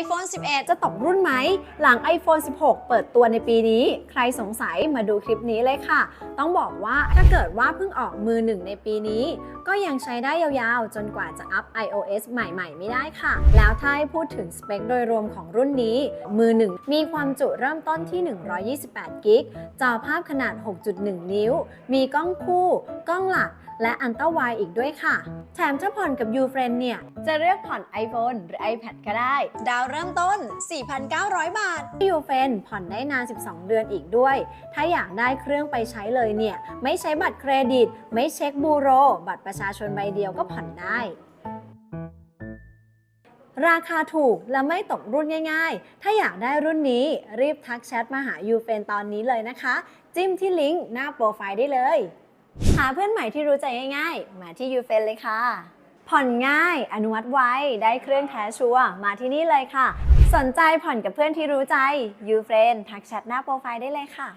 iPhone 11 จะตกรุ่นไหม หลัง iPhone 16 เปิดตัวในปีนี้ ใครสงสัยมาดูคลิปนี้เลยค่ะ ต้องบอกว่าถ้าเกิดว่าเพิ่งออกมือหนึ่งในปีนี้ ก็ยังใช้ได้ยาวๆ จนกว่าจะอัพ iOS ใหม่ๆ ไม่ได้ค่ะ แล้วถ้าให้พูดถึงสเปคโดยรวมของรุ่นนี้ มือหนึ่งมีความจุเริ่มต้นที่ 128 กิก จอภาพขนาด 6.1 นิ้ว มีกล้องคู่ กล้องหลักและอันต้าไวอีกด้วยค่ะ แถมจะผ่อนกับ YouFriend เนี่ย จะเลือกผ่อน iPhone หรือ iPad ก็ได้ ดาวเริ่มต้น 4,900 บาทยูเฟนผ่อนได้นาน 12 เดือนอีกด้วย ถ้าอยากได้เครื่องไปใช้เลยเนี่ย ไม่ใช้บัตรเครดิต ไม่เช็คบูโร บัตรประชาชนใบเดียวก็ผ่อนได้ ราคาถูกและไม่ตกรุ่นง่ายๆ ถ้าอยากได้รุ่นนี้รีบทักแชทมาหายูเฟนตอนนี้เลยนะคะ จิ้มที่ลิงก์หน้าโปรไฟล์ได้เลย หาเพื่อนใหม่ที่รู้ใจง่ายๆ มาที่ยูเฟนเลยค่ะ ผ่อนง่าย อนุมัติไวได้เครื่องแท้ชัวร์มาที่นี่เลยค่ะ สนใจผ่อนกับเพื่อนที่รู้ใจยูเฟรนทักแชทหน้าโปรไฟล์ได้เลยค่ะ